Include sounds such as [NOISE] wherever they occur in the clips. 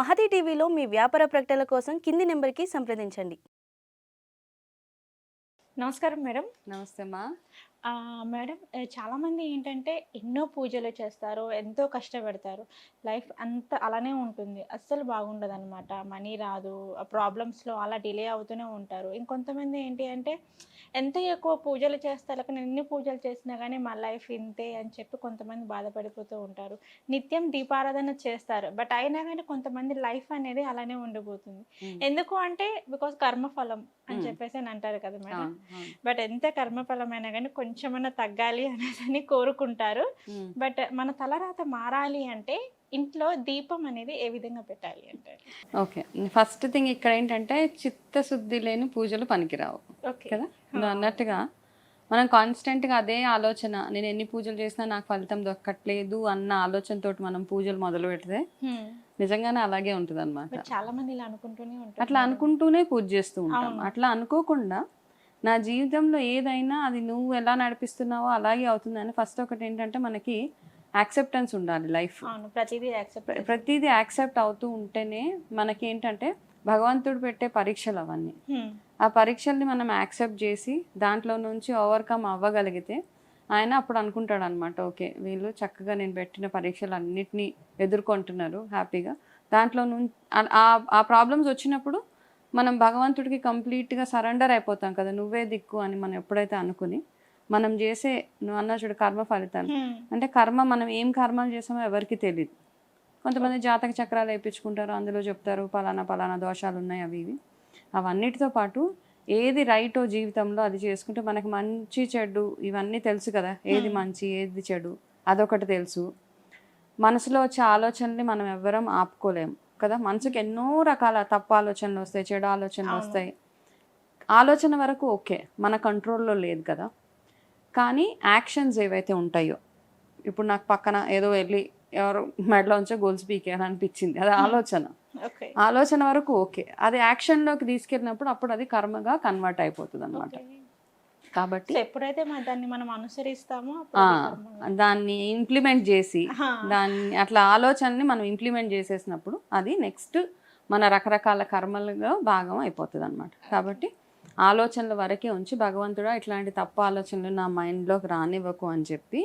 మహతి టీవీలో మీ వ్యాపార ప్రకటనల కోసం కింది నెంబర్కి సంప్రదించండి. నమస్కారం మేడం. నమస్తే అమ్మా. ఆ, మేడం చాలామంది ఏంటంటే ఎన్నో పూజలు చేస్తారు ఎంతో కష్టపడతారు. లైఫ్ అంత అలానే ఉంటుంది. అస్సలు బాగుండదు అనమాట మనీ రాదు. ఆ ప్రాబ్లమ్స్లో అలా డిలే అవుతూనే ఉంటారు. ఇంకొంతమంది ఏంటి అంటే ఎంత ఎక్కువ పూజలు చేస్తారు కానీ ఎన్ని పూజలు చేసినా కానీ మా లైఫ్ ఇంతే అని చెప్పి కొంతమంది బాధపడిపోతూ ఉంటారు. నిత్యం దీపారాధన చేస్తారు. బట్ అయినా కానీ కొంతమంది లైఫ్ అనేది అలానే ఉండిపోతుంది. ఎందుకు అంటే బికాస్ కర్మఫలం అని. చెప్పేసి అని అంటారు కదా మేడం. బట్ ఎంత కర్మఫలమైనా కానీ కొంచెమన్నా తగ్గాలి అనేసి కోరుకుంటారు. బట్ మన తలరాత మారాలి అంటే ఇంట్లో దీపం అనేది ఏ విధంగా పెట్టాలి అంటే? ఓకే. ఫస్ట్ థింగ్ ఇక్కడ ఏంటంటే చిత్తశుద్ధి లేని పూజలు పనికిరావు. ఓకే. కదా? అన్నట్టుగా మనం కాన్స్టెంట్గా అదే ఆలోచన నేను ఎన్ని పూజలు చేసినా నాకు ఫలితం దొక్కట్లేదు అన్న ఆలోచనతోటి మనం పూజలు మొదలు పెడితే నిజంగానే అలాగే ఉంటుంది అనమాట చాలా మంది ఇలా అనుకుంటూనే ఉంటారు అట్లా అనుకుంటూనే పూజ చేస్తూ ఉంటాం. అట్లా అనుకోకుండా నా జీవితంలో ఏదైనా అది నువ్వు ఎలా నడిపిస్తున్నావో అలాగే అవుతుందని ఫస్ట్ ఒకటి ఏంటంటే మనకి యాక్సెప్టెన్స్ ఉండాలి లైఫ్ ప్రతిదీ యాక్సెప్ట్ ప్రతిదీ యాక్సెప్ట్ అవుతూ ఉంటేనే మనకి ఏంటంటే భగవంతుడు పెట్టే పరీక్షలు అవన్నీ. ఆ పరీక్షల్ని మనం యాక్సెప్ట్ చేసి దాంట్లో నుంచి ఓవర్కమ్ అవ్వగలిగితే ఆయన అప్పుడు అనుకుంటాడు అనమాట ఓకే వీళ్ళు చక్కగా నేను పెట్టిన పరీక్షలు అన్నిటినీ ఎదుర్కొంటున్నారు హ్యాపీగా. దాంట్లో నుంచి ఆ ప్రాబ్లమ్స్ వచ్చినప్పుడు మనం భగవంతుడికి కంప్లీట్గా సరెండర్ అయిపోతాం కదా నువ్వే దిక్కు అని మనం ఎప్పుడైతే అనుకుని మనం చేసే నువ్వు అన్న చూడు కర్మ ఫలితాలు. అంటే కర్మ మనం ఏం కర్మలు చేసామో ఎవరికి తెలియదు కొంతమంది జాతక చక్రాలు వేయించుకుంటారు అందులో చెప్తారు పలానా పలానా దోషాలు ఉన్నాయి అవి ఇవి. అవన్నిటితో పాటు ఏది రైటో జీవితంలో అది చేసుకుంటే మనకి మంచి చెడు ఇవన్నీ తెలుసు కదా ఏది. మంచి ఏది చెడు అదొకటి తెలుసు. మనసులో వచ్చే ఆలోచనల్ని మనం ఎవ్వరం ఆపుకోలేం. కదా? మనసుకి ఎన్నో రకాల తప్పు ఆలోచనలు వస్తాయి చెడు ఆలోచనలు. వస్తాయి. ఆలోచన వరకు ఓకే మన కంట్రోల్లో లేదు కదా? కానీ యాక్షన్స్ ఏవైతే ఉంటాయో ఇప్పుడు నాకు పక్కన ఏదో వెళ్ళి ఎవరు మెడలోంచో గోల్స్ పీకేయాలనిపించింది. అది ఆలోచన. ఓకే. ఆలోచన వరకు ఓకే. అది యాక్షన్లోకి తీసుకెళ్ళినప్పుడు అప్పుడు అది కర్మగా కన్వర్ట్ అయిపోతుంది అనమాట కాబట్టి ఎప్పుడైతే మన దాన్ని మనం అనుసరిస్తామో. దాన్ని ఇంప్లిమెంట్ చేసి. దాన్ని అట్లా ఆలోచనని మనం ఇంప్లిమెంట్ చేసేసినప్పుడు అది నెక్స్ట్ మన రకరకాల కర్మలుగా భాగం అయిపోతుంది అనమాట కాబట్టి ఆలోచనల వరకే ఉంచి భగవంతుడా ఇట్లాంటి తప్పు ఆలోచనలు నా మైండ్లోకి రానివ్వకు అని చెప్పి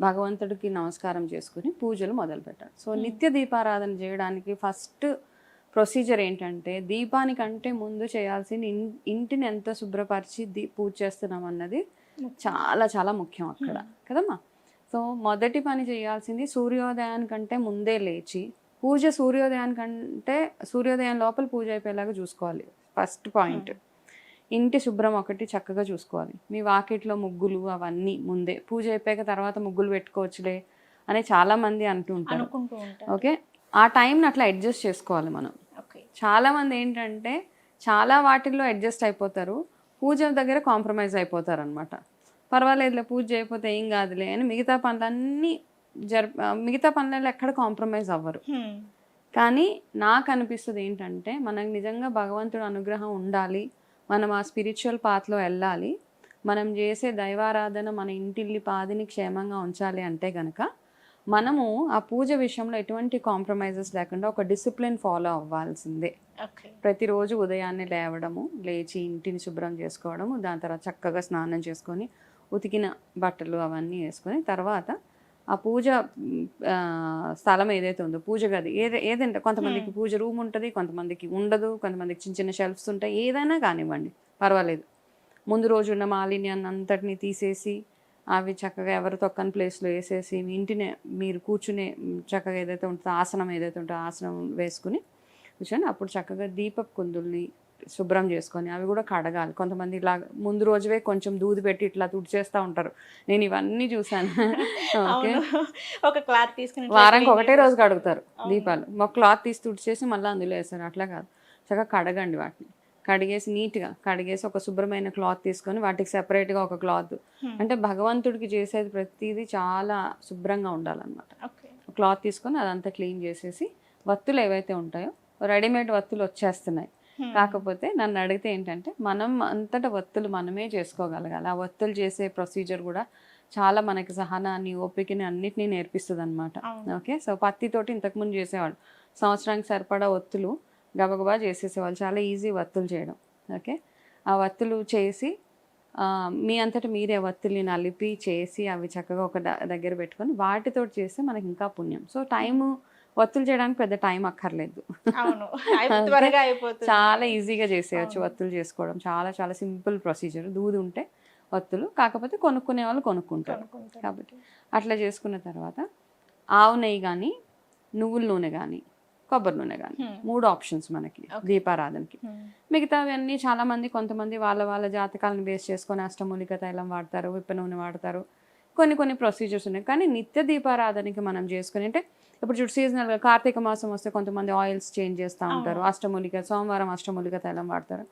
భగవంతుడికి నమస్కారం చేసుకుని పూజలు మొదలు పెట్టాలి సో. నిత్య దీపారాధన చేయడానికి ఫస్ట్ ప్రొసీజర్ ఏంటంటే దీపానికంటే ముందు చేయాల్సిన ఇంటిని ఎంత శుభ్రపరిచి దీ పూజ చేస్తున్నాం అన్నది చాలా చాలా ముఖ్యం అక్కడ కదమ్మా? సో మొదటి పని చేయాల్సింది సూర్యోదయానికంటే ముందే లేచి పూజ సూర్యోదయానికంటే సూర్యోదయం లోపల పూజ అయిపోయేలాగా చూసుకోవాలి. First point. ఇంటి శుభ్రం ఒకటి చక్కగా చూసుకోవాలి. మీ వాకిట్లో ముగ్గులు అవన్నీ ముందే పూజ అయిపోయాక తర్వాత ముగ్గులు పెట్టుకోవచ్చులే అని చాలా మంది అంటూ ఉంటారు. అనుకుంటూ ఉంటారు. ఓకే? ఆ టైంని అట్లా అడ్జస్ట్ చేసుకోవాలి మనం. చాలా మంది ఏంటంటే చాలా వాటిల్లో అడ్జస్ట్ అయిపోతారు. పూజ దగ్గర కాంప్రమైజ్ అయిపోతారు అనమాట పర్వాలేదులే పూజ చేయకపోతే ఏం కాదులే అని మిగతా పనులన్నీ జర మిగతా పనులలో ఎక్కడ కాంప్రమైజ్ అవ్వరు. హ్మ్. కానీ నాకు అనిపిస్తుంది ఏంటంటే మనకు నిజంగా భగవంతుడు అనుగ్రహం ఉండాలి. మనం ఆ స్పిరిచువల్ పాత్లో వెళ్ళాలి. మనం చేసే దైవారాధన మన ఇంటిల్లి పాదిని క్షేమంగా ఉంచాలి అంటే గనక మనము ఆ పూజ విషయంలో ఎటువంటి కాంప్రమైజెస్ లేకుండా ఒక డిసిప్లిన్ ఫాలో అవ్వాల్సిందే. ప్రతిరోజు ఉదయాన్నే లేవడము లేచి ఇంటిని శుభ్రం చేసుకోవడము దాని తర్వాత చక్కగా స్నానం చేసుకొని ఉతికిన బట్టలు అవన్నీ వేసుకొని తర్వాత ఆ పూజ స్థలం ఏదైతే ఉందో పూజ గది ఏదే ఏదంటే కొంతమందికి పూజ రూమ్ ఉంటుంది కొంతమందికి ఉండదు కొంతమందికి చిన్న చిన్న షెల్ఫ్స్ ఉంటాయి ఏదైనా కానివ్వండి పర్వాలేదు. ముందు రోజు ఉన్న మాలిన్యాన్ని అంతటిని తీసేసి అవి చక్కగా ఎవరు తొక్కని ప్లేస్లో వేసేసి మీ ఇంటినే మీరు కూర్చునే చక్కగా ఏదైతే ఉంటుందో ఆసనం ఏదైతే ఉంటుందో ఆసనం వేసుకుని కూర్చొని అప్పుడు చక్కగా దీపపు కుందుల్ని శుభ్రం చేసుకొని అవి కూడా కడగాలి. కొంతమంది ఇలా ముందు రోజువే కొంచెం దూది పెట్టి ఇట్లా తుడిచేస్తూ ఉంటారు. నేను ఇవన్నీ చూసాను [LAUGHS] ఓకే. ఒక క్లాత్ తీసుకుని వారానికి ఒకటే రోజు కడుగుతారు. దీపాలు. ఒక క్లాత్ తీసి తుడిచేసి మళ్ళీ అందులో వేస్తారు. అట్లా కాదు. చక్కగా కడగండి వాటిని. కడిగేసి నీట్గా కడిగేసి ఒక శుభ్రమైన క్లాత్ తీసుకొని వాటికి సెపరేట్గా ఒక క్లాత్. అంటే భగవంతుడికి చేసేది ప్రతిదీ చాలా శుభ్రంగా ఉండాలన్నమాట. క్లాత్ తీసుకొని అదంతా క్లీన్ చేసేసి వత్తులు ఏవైతే ఉంటాయో రెడీమేడ్ వత్తులు వచ్చేస్తున్నాయి. కాకపోతే నన్ను అడిగితే ఏంటంటే మనం అంతటా వత్తులు మనమే చేసుకోగలగాలి. ఆ వత్తులు చేసే ప్రొసీజర్ కూడా చాలా మనకి సహనాన్ని ఓపికని అన్నిటినీ నేర్పిస్తుంది అనమాట. ఓకే? సో పత్తితోటి ఇంతకుముందు చేసేవాళ్ళు. సంవత్సరానికి సరిపడా ఒత్తులు గబగబా చేసేసేవాళ్ళు. చాలా ఈజీ వత్తులు చేయడం. ఓకే? ఆ వత్తులు చేసి మీ అంతట మీరే వత్తుల్ని నలిపి చేసి అవి చక్కగా ఒక దగ్గర పెట్టుకొని వాటితో చేస్తే మనకి ఇంకా పుణ్యం. సో టైము వత్తులు చేయడానికి పెద్ద టైం అక్కర్లేదు. [LAUGHS] చాలా ఈజీగా చేసేయచ్చు. వత్తులు చేసుకోవడం. చాలా చాలా సింపుల్ ప్రొసీజర్. దూది ఉంటే వత్తులు కాకపోతే కొనుక్కునే వాళ్ళు కొనుక్కుంటారు. కాబట్టి అట్లా చేసుకున్న తర్వాత ఆవు నెయ్యి కానీ నువ్వుల నూనె కానీ కొబ్బరి నూనె కానీ. మూడు ఆప్షన్స్ మనకి. దీపారాధనకి. మిగతావి అన్నీ చాలా మంది కొంతమంది వాళ్ళ వాళ్ళ జాతకాలను బేస్ చేసుకొని అష్టమూలిక తైలం వాడతారు విప్ప నూనె వాడతారు కొన్ని కొన్ని ప్రొసీజర్స్ ఉన్నాయి కానీ నిత్య దీపారాధనకి మనం చేసుకుని అంటే ఇప్పుడు చూడు సీజనల్గా కార్తీక మాసం వస్తే కొంతమంది ఆయిల్స్ చేంజ్ చేస్తూ ఉంటారు. అష్టమూలిక సోమవారం అష్టమూలిక తైలం వాడతారు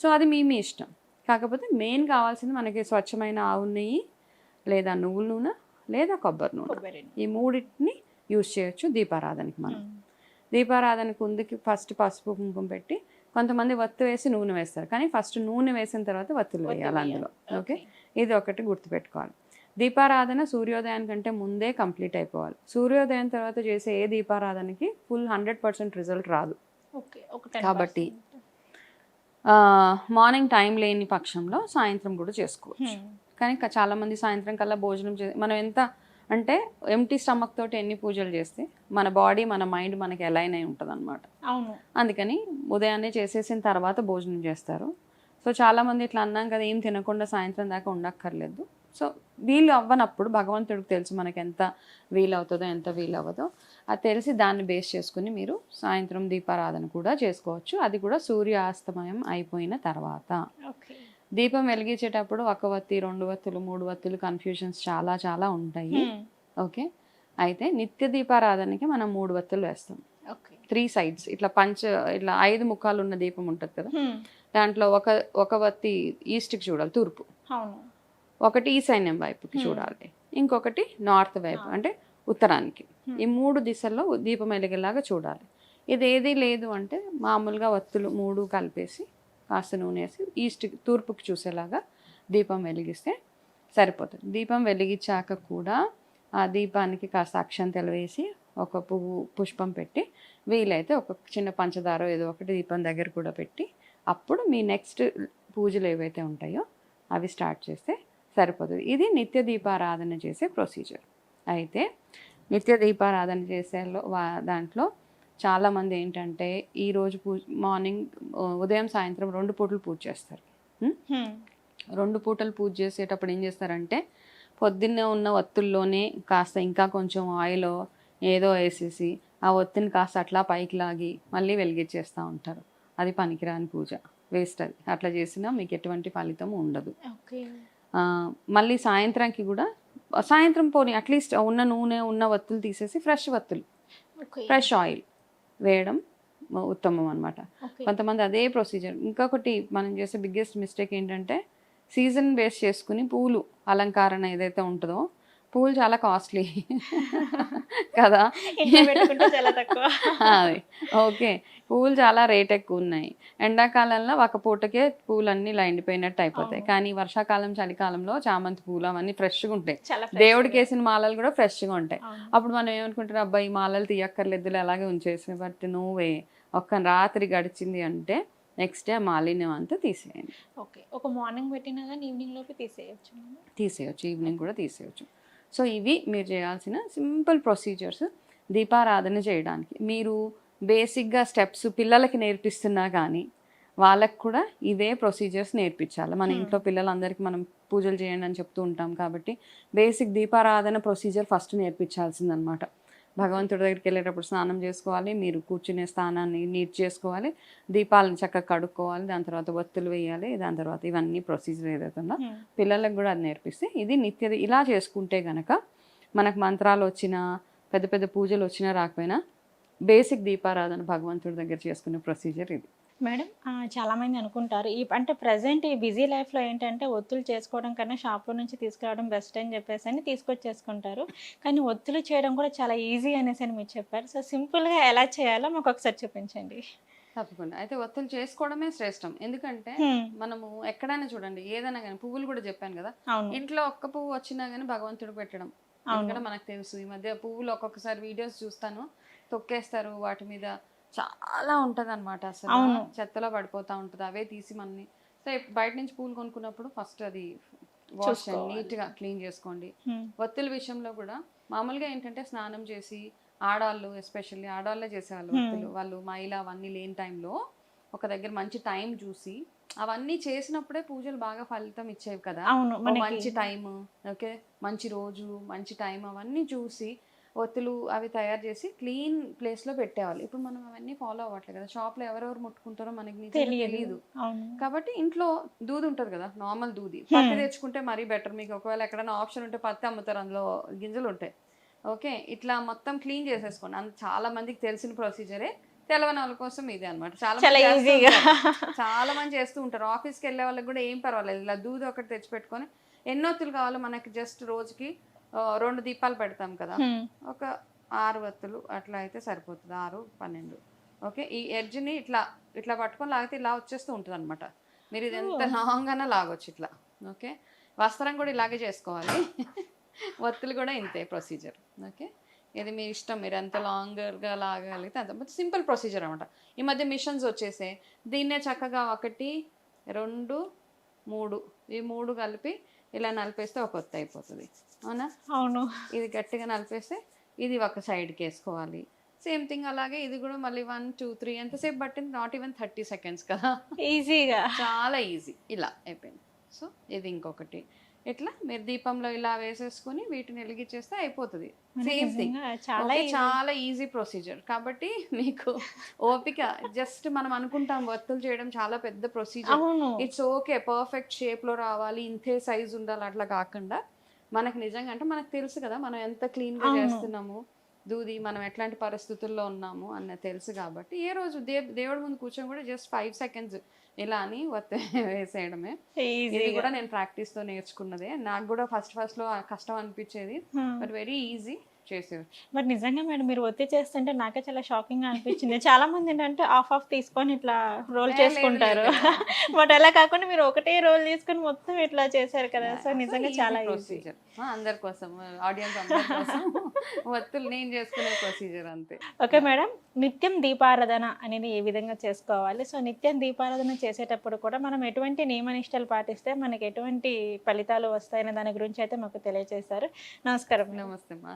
సో అది మీ మీ ఇష్టం కాకపోతే మెయిన్ కావాల్సింది మనకి స్వచ్ఛమైన ఆవు నెయ్యి లేదా నువ్వుల నూనె లేదా కొబ్బరి నూనె ఈ మూడింటిని యూజ్ చేయొచ్చు దీపారాధనకి మనం. దీపారాధనకు ఉందికి ఫస్ట్ పసుపు కుంకుమ పెట్టి కొంతమంది వత్తు వేసి నూనె వేస్తారు. కానీ ఫస్ట్ నూనె వేసిన తర్వాత వత్తులు వేయాలి అందులో. ఓకే. ఇది ఒకటి గుర్తుపెట్టుకోవాలి. దీపారాధన సూర్యోదయానికంటే ముందే కంప్లీట్ అయిపోవాలి. సూర్యోదయం తర్వాత చేసే ఏ దీపారాధనకి ఫుల్ హండ్రెడ్ పర్సెంట్ రిజల్ట్ రాదు. ఓకే. ఒక 10% కాబట్టి మార్నింగ్ టైం లేని పక్షంలో సాయంత్రం కూడా చేసుకోవచ్చు. కానీ క- చాలా మంది సాయంత్రం కల్లా భోజనం చే మనం ఎంత అంటే ఎంటీ స్టమక్ తోటి ఎన్ని పూజలు చేస్తే మన బాడీ మన మైండ్ మనకి అలైన్ అయి ఉంటుంది అనమాట అవును. అందుకని ఉదయాన్నే చేసేసిన తర్వాత భోజనం చేస్తారు. సో చాలామంది ఇట్లా అన్నాం కదా ఏం తినకుండా సాయంత్రం దాకా ఉండక్కర్లేదు. సో వీలు అవ్వనప్పుడు భగవంతుడికి తెలుసు మనకి ఎంత వీలు అవుతుందో ఎంత వీలు అవ్వదో అది తెలిసి దాన్ని బేస్ చేసుకుని మీరు సాయంత్రం దీపారాధన కూడా చేసుకోవచ్చు. అది కూడా సూర్యాస్తమయం అయిపోయిన తర్వాత. ఓకే. దీపం వెలిగించేటప్పుడు ఒక వత్తి రెండు వత్తులు మూడు వత్తులు కన్ఫ్యూజన్స్ చాలా చాలా ఉంటాయి. హ్మ్. ఓకే? అయితే నిత్య దీపారాధనకి మనం మూడు వత్తులు వేస్తాం. త్రీ సైడ్స్ ఇట్లా పంచ ఇట్లా ఐదు ముఖాలు ఉన్న దీపం ఉంటుంది కదా? హ్మ్. దాంట్లో ఒక ఒక వత్తి ఈస్ట్కి చూడాలి తూర్పు. ఒకటి ఈశాన్యం వైపుకి Hmm. చూడాలి. ఇంకొకటి నార్త్ వైపు Ah. అంటే ఉత్తరానికి. Hmm. ఈ మూడు దిశల్లో దీపం వెలిగేలాగా చూడాలి. ఇది ఏది లేదు అంటే మామూలుగా వత్తులు మూడు కలిపేసి కాస్త నూనె వేసి ఈస్ట్ తూర్పుకి చూసేలాగా దీపం వెలిగిస్తే సరిపోతుంది. దీపం వెలిగించాక కూడా ఆ దీపానికి కాస్త అక్షంతలు వేసి ఒక పువ్వు పుష్పం పెట్టి వీలైతే ఒక చిన్న పంచదార ఏదో ఒకటి దీపం దగ్గర కూడా పెట్టి అప్పుడు మీ నెక్స్ట్ పూజలు ఏవైతే ఉంటాయో అవి స్టార్ట్ చేస్తే సరిపోతుంది. ఇది నిత్య దీపారాధన చేసే ప్రొసీజర్. అయితే నిత్య దీపారాధన చేసేలో వా- దాంట్లో చాలామంది ఏంటంటే ఈరోజు పూజ మార్నింగ్ ఉదయం సాయంత్రం రెండు పూటలు పూజ చేస్తారు. రెండు పూటలు పూజ చేసేటప్పుడు ఏం చేస్తారంటే పొద్దున్నే ఉన్న ఒత్తుల్లోనే కాస్త ఇంకా కొంచెం ఆయిల్ ఏదో వేసేసి ఆ ఒత్తిని కాస్త అట్లా పైకి లాగి మళ్ళీ వెలిగించేస్తూ ఉంటారు. అది పనికిరాని పూజ. వేస్ట్ అది. అట్లా చేసినా మీకు ఎటువంటి ఫలితం ఉండదు. మళ్ళీ సాయంత్రానికి కూడా సాయంత్రం పోనీ అట్లీస్ట్ ఉన్న నూనె ఉన్న వత్తులు తీసేసి ఫ్రెష్ వత్తులు. Fresh oil. వేయడం ఉత్తమం అనమాట కొంతమంది అదే ప్రొసీజర్ ఇంకొకటి మనం చేసే బిగ్గెస్ట్ మిస్టేక్ ఏంటంటే సీజన్ బేస్ చేసుకుని పూలు అలంకరణ ఏదైతే ఉంటుందో పూలు చాలా కాస్ట్లీ కదా? చాలా తక్కువ. [LAUGHS] అది. ఓకే. పూలు చాలా రేట్ ఎక్కువ ఉన్నాయి. ఎండాకాలంలో ఒక పూటకే పూలన్నీ ఎండిపోయినట్టు అయిపోతాయి. కానీ వర్షాకాలం చలికాలంలో చామంతి పూలు అవన్నీ ఫ్రెష్గా ఉంటాయి. దేవుడికి వేసిన మాలలు కూడా ఫ్రెష్గా ఉంటాయి. అప్పుడు మనం ఏమనుకుంటారు అబ్బాయి ఈ మాలలు తీయక్కర్లేదు అలాగే ఉంచేసి బట్ నువ్వే ఒక్క రాత్రి గడిచింది అంటే నెక్స్ట్ డే మాలిన్యం అంతా తీసేయండి. ఓకే. ఒక మార్నింగ్ పెట్టినా కానీ ఈవినింగ్ లోపు తీసేయచ్చు. తీసేయచ్చు. ఈవినింగ్ కూడా తీసేయచ్చు. సో ఇవి మీరు చేయాల్సిన సింపుల్ ప్రొసీజర్స్ దీపారాధన చేయడానికి. మీరు బేసిక్గా స్టెప్స్ పిల్లలకి నేర్పిస్తున్నా కానీ వాళ్ళకు కూడా ఇవే ప్రొసీజర్స్ నేర్పించాలి. మన. ఇంట్లో పిల్లలందరికీ మనం పూజలు చేయండి అని చెప్తూ ఉంటాం కాబట్టి బేసిక్ దీపారాధన ప్రొసీజర్ ఫస్ట్ నేర్పించాల్సిందనమాట. భగవంతుడి దగ్గరికి వెళ్ళేటప్పుడు స్నానం చేసుకోవాలి మీరు కూర్చునే స్థానాన్ని నీట్ చేసుకోవాలి దీపాలను చక్కగా కడుక్కోవాలి దాని తర్వాత ఒత్తులు వేయాలి దాని తర్వాత ఇవన్నీ ప్రొసీజర్ ఏదైతే ఉందో హ్మ్. పిల్లలకు కూడా అది నేర్పిస్తే ఇది నిత్యది ఇలా చేసుకుంటే గనక మనకు మంత్రాలు వచ్చినా పెద్ద పెద్ద పూజలు వచ్చినా రాకపోయినా బేసిక్ దీపారాధన భగవంతుడి దగ్గర చేసుకునే ప్రొసీజర్ ఇది మేడం ఆ, చాలా మంది అనుకుంటారు. ఈ అంటే ప్రజెంట్ ఈ బిజీ లైఫ్లో ఏంటంటే ఒత్తులు చేసుకోవడం కన్నా షాప్లో నుంచి తీసుకురావడం బెస్ట్ అని చెప్పేసి అని తీసుకొచ్చేసుకుంటారు. కానీ ఒత్తులు చేయడం కూడా చాలా ఈజీ అనేసి అని మీరు చెప్పారు. సో సింపుల్గా ఎలా చేయాలో మాకు ఒకసారి చూపించండి. తప్పకుండా. అయితే ఒత్తులు చేసుకోవడమే శ్రేష్టం. ఎందుకంటే. మనము ఎక్కడైనా చూడండి ఏదైనా కానీ పువ్వులు కూడా చెప్పాను కదా ఇంట్లో ఒక్క పువ్వు వచ్చినా కానీ భగవంతుడు పెట్టడం. అవును. ఎందుకంటే మనకు తెలుసు. ఈ మధ్య పువ్వులు ఒక్కొక్కసారి వీడియోస్ చూస్తాను. తొక్కేస్తారు వాటి మీద చాలా ఉంటది అనమాట అసలు అవును. చెత్తలో పడిపోతా ఉంటది అవే తీసి మనని సో బయట నుంచి పూలు కొనుక్కున్నప్పుడు ఫస్ట్ అది వాష్. నీట్గా క్లీన్ చేసుకోండి. ఒత్తుల విషయంలో కూడా మామూలుగా ఏంటంటే స్నానం చేసి ఆడవాళ్ళు ఎస్పెషల్లీ ఆడవాళ్ళే చేసేవాళ్ళు. ఒత్తులు వాళ్ళు మైల అవన్నీ లేని టైంలో ఒక దగ్గర మంచి టైం చూసి అవన్నీ చేసినప్పుడే పూజలు బాగా ఫలితం ఇచ్చేవి కదా అవును మంచి టైం ఓకే మంచి రోజు మంచి టైం అవన్నీ చూసి ఒత్తులు అవి తయారు చేసి క్లీన్ ప్లేస్లో పెట్టేవాళ్ళు. ఇప్పుడు మనం అవన్నీ ఫాలో అవ్వట్లేదు కదా. షాప్లో ఎవరెవరు ముట్టుకుంటారో మనకి తెలియదు. కాబట్టి ఇంట్లో దూది ఉంటది కదా నార్మల్ దూది. పత్తి తెచ్చుకుంటే మరీ బెటర్ మీకు ఒకవేళ ఎక్కడైనా ఆప్షన్ ఉంటే పత్తి అమ్ముతారు అందులో గింజలు ఉంటాయి. ఓకే ఇట్లా మొత్తం క్లీన్ చేసేసుకోండి. అంత చాలా మందికి తెలిసిన ప్రొసీజరే తెలవని వాళ్ళ కోసం ఇదే అనమాట చాలా ఈజీగా. చాలా మంది చేస్తూ ఉంటారు. ఆఫీస్కి వెళ్ళే వాళ్ళకి కూడా ఏం పర్వాలేదు. ఇలా దూది ఒకటి తెచ్చి పెట్టుకొని ఎన్నొత్తులు కావాలో మనకి జస్ట్ రోజుకి రెండు దీపాలు పెడతాం కదా. ఒక ఆరు వత్తులు అట్లా అయితే సరిపోతుంది. ఆరు పన్నెండు. ఓకే? ఈ ఎడ్జ్ని ఇట్లా ఇట్లా పట్టుకొని లాగితే ఇలా వచ్చేస్తూ ఉంటుంది అనమాట మీరు ఇది ఎంత లాంగ్ అన్నా లాగొచ్చు ఇట్లా. ఓకే? వస్త్రం కూడా ఇలాగే చేసుకోవాలి. [LAUGHS] వత్తులు కూడా ఇంతే ప్రొసీజర్. ఓకే? ఇది మీ ఇష్టం. మీరు ఎంత లాంగర్గా లాగలిగితే అంత. సింపుల్ ప్రొసీజర్ అనమాట ఈ మధ్య మిషన్స్ వచ్చేసే. దీన్నే చక్కగా ఒకటి రెండు మూడు. ఈ మూడు కలిపి ఇలా నలిపేస్తే ఒక ఒత్తి అయిపోతుంది. అవునా? అవును. ఇది గట్టిగా నలిపేస్తే ఇది ఒక సైడ్కి వేసుకోవాలి. సేమ్ థింగ్ అలాగే ఇది కూడా మళ్ళీ వన్ టూ త్రీ ఎంతసేపు పట్టింది? నాట్ ఈవెన్ థర్టీ సెకండ్స్ కదా. ఈజీగా చాలా ఈజీ ఇలా అయిపోయింది. సో ఇది ఇంకొకటి. ఇట్లా మీరు దీపంలో ఇలా వేసేసుకొని వీటిని వెలిగించేస్తే అయిపోతుంది. సేమ్ థింగ్ చాలా. చాలా ఈజీ ప్రొసీజర్ కాబట్టి మీకు [LAUGHS] ఓపిక జస్ట్ మనం అనుకుంటాం వర్తులు చేయడం చాలా పెద్ద ప్రొసీజర్ ఇట్స్ ఓకే పర్ఫెక్ట్ షేప్లో రావాలి ఇంతే సైజ్ ఉండాలి అట్లా కాకుండా మనకు నిజంగా అంటే మనకు తెలుసు కదా మనం ఎంత క్లీన్గా అవును. చేస్తున్నాము. దూది మనం ఎట్లాంటి పరిస్థితుల్లో ఉన్నాము అన్న తెలుసు కాబట్టి ఏ రోజు దే దేవుడి ముందు కూర్చొని కూడా జస్ట్ ఫైవ్ సెకండ్స్ ఇలా అని [LAUGHS] వేసేయడమే. ఇది కూడా నేను ప్రాక్టీస్తో నేర్చుకున్నదే. నాకు కూడా ఫస్ట్ ఫస్ట్లో కష్టం అనిపించేది. బట్ వెరీ ఈజీ చేసేవచ్చు బట్ నిజంగా మేడం మీరు ఒత్తి చేస్తుంటే నాకే చాలా షాకింగ్గా అనిపించింది. చాలా మంది ఏంటంటే ఆఫ్ ఆఫ్ తీసుకొని ఇట్లా రోల్ చేసుకుంటారు. [LAUGHS] బట్ అలా కాకుండా మీరు ఒకటే రోల్ తీసుకొని మొత్తం ఇట్లా చేశారు కదా. సో నిజంగా చాలా ప్రొసీజర్ అందరి కోసం ఆడియన్స్ కోసం. [LAUGHS] ఒత్తులు నేను చేసుకునే ప్రొసీజర్ అంతే. ఓకే మేడం నిత్యం దీపారాధన అనేది ఏ విధంగా చేసుకోవాలి? సో నిత్యం దీపారాధన చేసేటప్పుడు కూడా మనం ఎటువంటి నియమనిష్టలు పాటిస్తే మనకి ఎటువంటి ఫలితాలు వస్తాయనే దాని గురించి అయితే మాకు తెలియజేశారు నమస్కారం. నమస్తే మా.